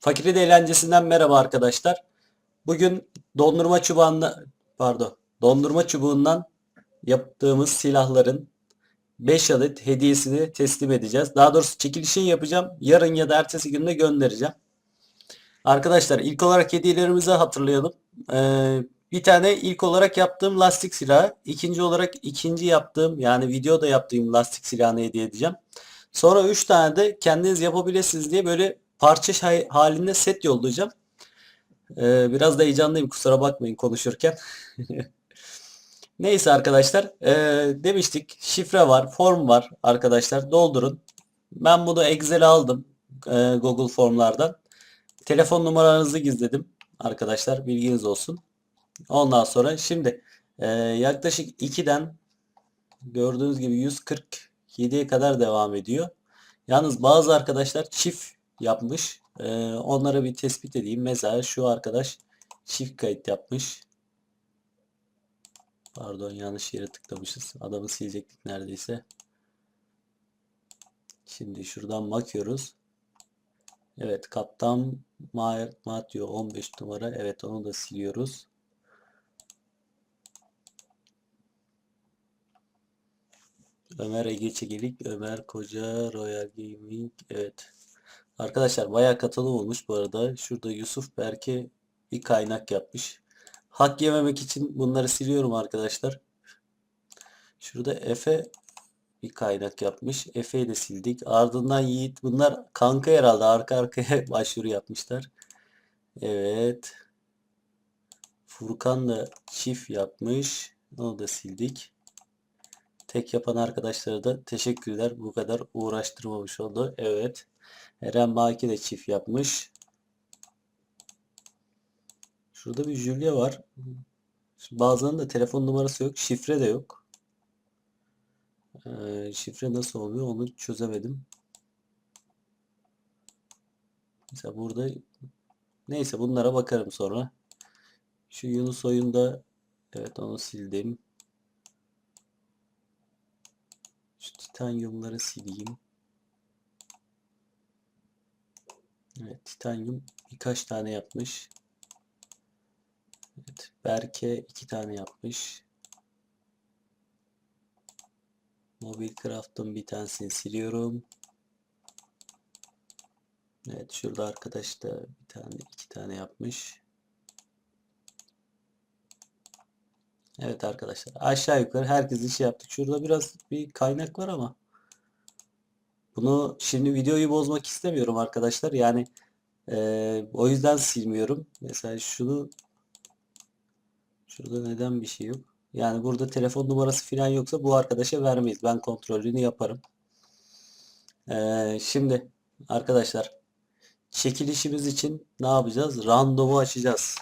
Fakiri de eğlencesinden merhaba arkadaşlar. Bugün dondurma çubuğundan pardon, dondurma çubuğundan yaptığımız silahların 5 adet hediyesini teslim edeceğiz. Daha doğrusu çekilişini yapacağım. Yarın ya da ertesi günde göndereceğim. Arkadaşlar ilk olarak hediyelerimizi hatırlayalım. Ee, bir tane ilk olarak yaptığım lastik silahı. ikinci olarak ikinci yaptığım yani videoda yaptığım lastik silahını hediye edeceğim. Sonra 3 tane de kendiniz yapabilirsiniz diye böyle parça şey- halinde set yollayacağım. Ee, biraz da heyecanlıyım kusura bakmayın konuşurken. Neyse arkadaşlar ee, demiştik şifre var form var arkadaşlar doldurun. Ben bunu Excel'e aldım ee, Google formlardan. Telefon numaranızı gizledim arkadaşlar bilginiz olsun. Ondan sonra şimdi ee, yaklaşık 2'den gördüğünüz gibi 147'ye kadar devam ediyor. Yalnız bazı arkadaşlar çift yapmış. Ee, onlara bir tespit edeyim. Mesela şu arkadaş çift kayıt yapmış. Pardon yanlış yere tıklamışız. Adamı silecektik neredeyse. Şimdi şuradan bakıyoruz. Evet Kaptan Ma- Mateo 15 numara. Evet onu da siliyoruz. Ömer Ege Çekilik, Ömer Koca, Royal Gaming. Evet. Arkadaşlar bayağı katılım olmuş bu arada. Şurada Yusuf Berke bir kaynak yapmış. Hak yememek için bunları siliyorum arkadaşlar. Şurada Efe bir kaynak yapmış. Efe'yi de sildik. Ardından Yiğit. Bunlar kanka herhalde. Arka arkaya başvuru yapmışlar. Evet. Furkan da çift yapmış. Onu da sildik. Tek yapan arkadaşlara da teşekkürler. Bu kadar uğraştırmamış oldu. Evet. Eren Baki de çift yapmış. Şurada bir Julia var. Bazılarının da telefon numarası yok. Şifre de yok. Ee, şifre nasıl oluyor onu çözemedim. Mesela burada neyse bunlara bakarım sonra. Şu Yunus oyunda evet onu sildim. Şu titanyumları sileyim. Evet, titanyum birkaç tane yapmış. Evet, Berke iki tane yapmış. Mobil Craft'ın bir tanesini siliyorum. Evet, şurada arkadaş da bir tane iki tane yapmış. Evet arkadaşlar aşağı yukarı herkes işi yaptık. Şurada biraz bir kaynak var ama bunu şimdi videoyu bozmak istemiyorum arkadaşlar. Yani eee, o yüzden silmiyorum. Mesela şunu şurada neden bir şey yok? Yani burada telefon numarası falan yoksa bu arkadaşa vermeyiz. Ben kontrolünü yaparım. Eee, şimdi arkadaşlar çekilişimiz için ne yapacağız? Randomu açacağız.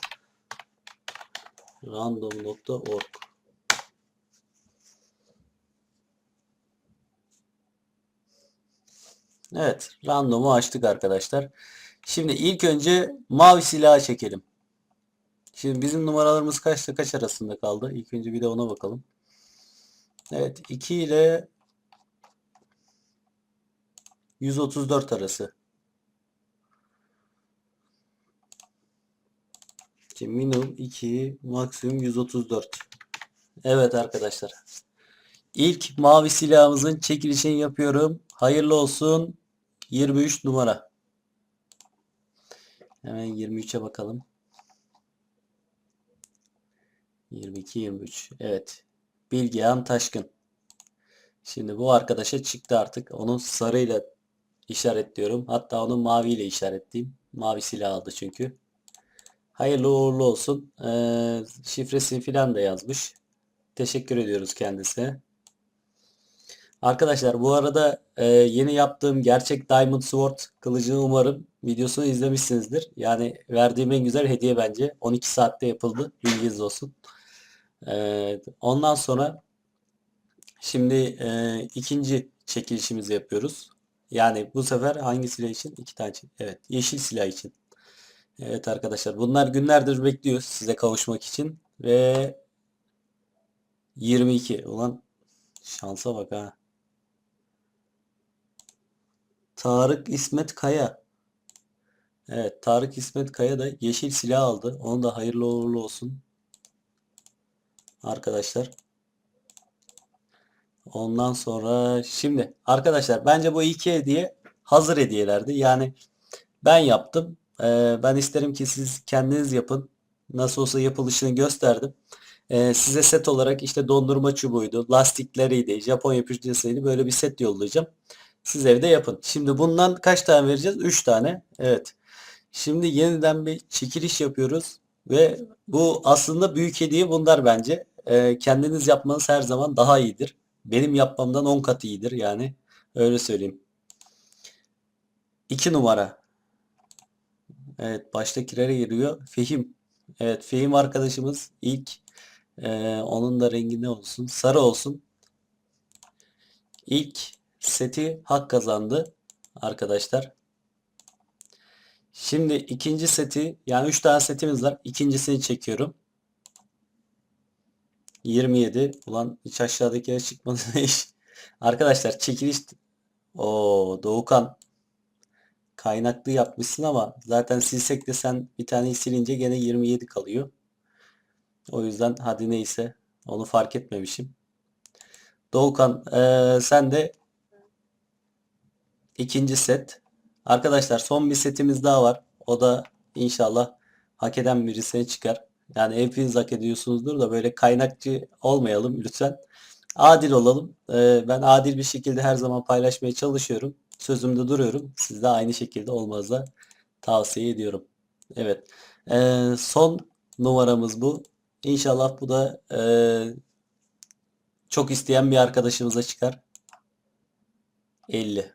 Random.org Evet, randomu açtık arkadaşlar. Şimdi ilk önce mavi silahı çekelim. Şimdi bizim numaralarımız kaçta kaç arasında kaldı? İlk önce bir de ona bakalım. Evet, 2 ile 134 arası. Şimdi minimum 2, maksimum 134. Evet arkadaşlar. İlk mavi silahımızın çekilişini yapıyorum. Hayırlı olsun. 23 numara. Hemen 23'e bakalım. 22 23. Evet. Bilgehan Taşkın. Şimdi bu arkadaşa çıktı artık. Onun sarıyla işaretliyorum. Hatta onu maviyle işaretleyeyim. Mavi silah aldı çünkü. Hayırlı uğurlu olsun. Ee, şifresini filan da yazmış. Teşekkür ediyoruz kendisine. Arkadaşlar bu arada e, yeni yaptığım gerçek Diamond Sword kılıcını umarım videosunu izlemişsinizdir. Yani verdiğim en güzel hediye bence. 12 saatte yapıldı. Bilginiz olsun. E, ondan sonra şimdi e, ikinci çekilişimizi yapıyoruz. Yani bu sefer hangi silah için? İki tane. çek- Evet, yeşil silah için. Evet arkadaşlar bunlar günlerdir bekliyor size kavuşmak için ve 22 ulan şansa bak ha. Tarık İsmet Kaya. Evet Tarık İsmet Kaya da yeşil silah aldı. Onun da hayırlı uğurlu olsun. Arkadaşlar. Ondan sonra şimdi arkadaşlar bence bu iki hediye hazır hediyelerdi. Yani ben yaptım. Ee, ben isterim ki siz kendiniz yapın. Nasıl olsa yapılışını gösterdim. Ee, size set olarak işte dondurma çubuğuydu, lastikleriydi, Japon yapıştırıcısıydı. Böyle bir set yollayacağım. Siz evde yapın. Şimdi bundan kaç tane vereceğiz? 3 tane. Evet. Şimdi yeniden bir çekiliş yapıyoruz. Ve bu aslında büyük hediye bunlar bence. Ee, kendiniz yapmanız her zaman daha iyidir. Benim yapmamdan 10 kat iyidir yani. Öyle söyleyeyim. 2 numara. Evet baştakilere giriyor. Fehim. Evet Fehim arkadaşımız ilk ee, onun da rengi ne olsun? Sarı olsun. İlk seti hak kazandı arkadaşlar. Şimdi ikinci seti yani 3 tane setimiz var. İkincisini çekiyorum. 27. Ulan hiç aşağıdaki yere çıkmadı iş. Arkadaşlar çekiliş o Doğukan kaynaklı yapmışsın ama zaten silsek de sen bir taneyi silince gene 27 kalıyor. O yüzden hadi neyse onu fark etmemişim. Doğukan eee, sen de ikinci set. Arkadaşlar son bir setimiz daha var. O da inşallah hak eden birisine çıkar. Yani hepiniz hak ediyorsunuzdur da böyle kaynakçı olmayalım lütfen. Adil olalım. Eee, ben adil bir şekilde her zaman paylaşmaya çalışıyorum. Sözümde duruyorum. Siz de aynı şekilde olmazsa tavsiye ediyorum. Evet. Eee, son numaramız bu. İnşallah bu da eee, çok isteyen bir arkadaşımıza çıkar. 50.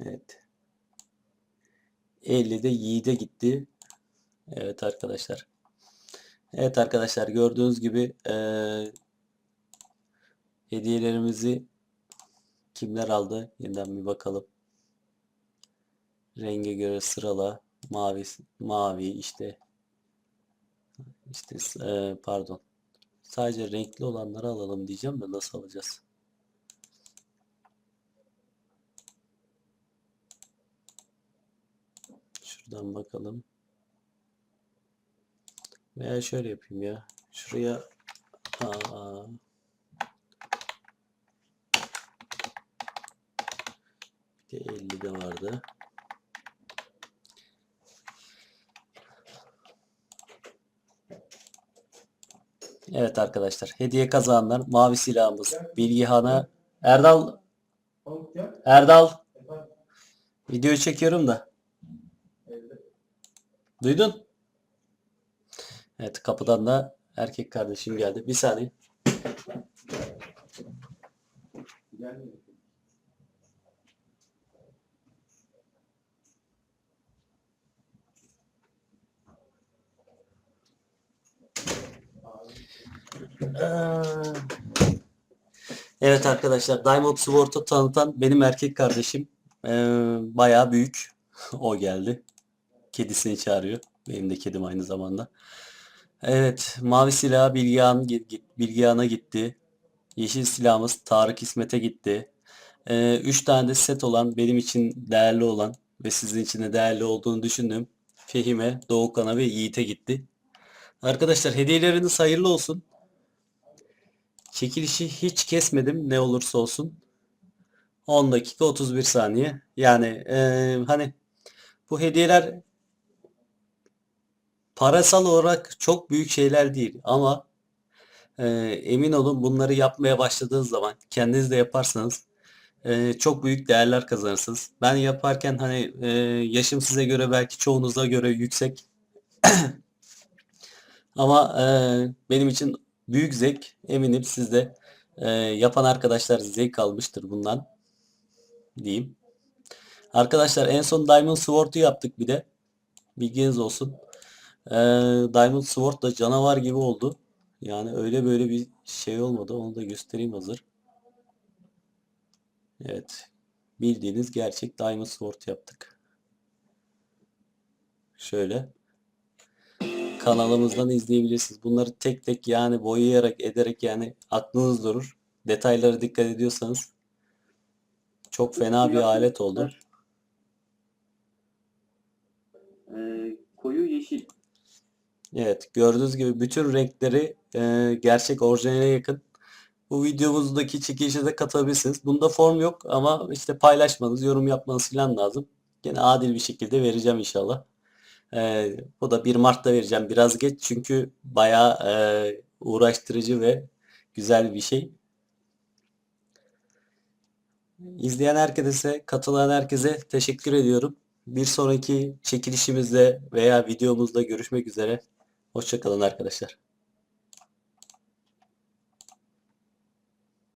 Evet. 50 de Yiğit'e gitti. Evet arkadaşlar. Evet arkadaşlar gördüğünüz gibi eee, hediyelerimizi kimler aldı? Yeniden bir bakalım. Renge göre sırala. Mavi, mavi işte işte eee, pardon. Sadece renkli olanları alalım diyeceğim de nasıl alacağız? Şuradan bakalım. Veya şöyle yapayım ya. Şuraya aa, bir de 50 de vardı. Evet arkadaşlar. Hediye kazananlar mavi silahımız Bilgihan'a Erdal. Erdal Efendim, video çekiyorum da. Duydun? Evet kapıdan da erkek kardeşim geldi. Bir saniye. Evet arkadaşlar Diamond Sword'u tanıtan benim erkek kardeşim. Ee, bayağı büyük. O geldi. Kedisini çağırıyor. Benim de kedim aynı zamanda. Evet mavi silah Bilgehan, Bilgehan'a gitti. Yeşil silahımız Tarık İsmet'e gitti. Ee, üç tane de set olan benim için değerli olan ve sizin için de değerli olduğunu düşündüğüm Fehime, Doğukan'a ve Yiğit'e gitti. Arkadaşlar hediyeleriniz hayırlı olsun. Çekilişi hiç kesmedim ne olursa olsun. 10 dakika 31 saniye. Yani eee, hani bu hediyeler parasal olarak çok büyük şeyler değil ama eee, emin olun bunları yapmaya başladığınız zaman kendiniz de yaparsanız eee, çok büyük değerler kazanırsınız. Ben yaparken hani eee, yaşım size göre belki çoğunuza göre yüksek ama eee, benim için büyük zevk. Eminim siz de eee, yapan arkadaşlar zevk almıştır bundan diyeyim. Arkadaşlar en son Diamond Sword'u yaptık bir de. Bilginiz olsun. Eee, Diamond Sword da canavar gibi oldu. Yani öyle böyle bir şey olmadı. Onu da göstereyim hazır. Evet. Bildiğiniz gerçek Diamond Sword yaptık. Şöyle. Kanalımızdan izleyebilirsiniz. Bunları tek tek yani boyayarak ederek yani aklınız durur. Detaylara dikkat ediyorsanız çok fena bir alet oldu. Ee, koyu yeşil. Evet, gördüğünüz gibi bütün renkleri e, gerçek orijinale yakın. Bu videomuzdaki çekilişe de katılabilirsiniz. Bunda form yok ama işte paylaşmanız, yorum yapmanız falan lazım. Gene adil bir şekilde vereceğim inşallah. E, bu da 1 Mart'ta vereceğim. Biraz geç çünkü bayağı e, uğraştırıcı ve güzel bir şey. İzleyen herkese, katılan herkese teşekkür ediyorum. Bir sonraki çekilişimizde veya videomuzda görüşmek üzere. Hoşçakalın arkadaşlar.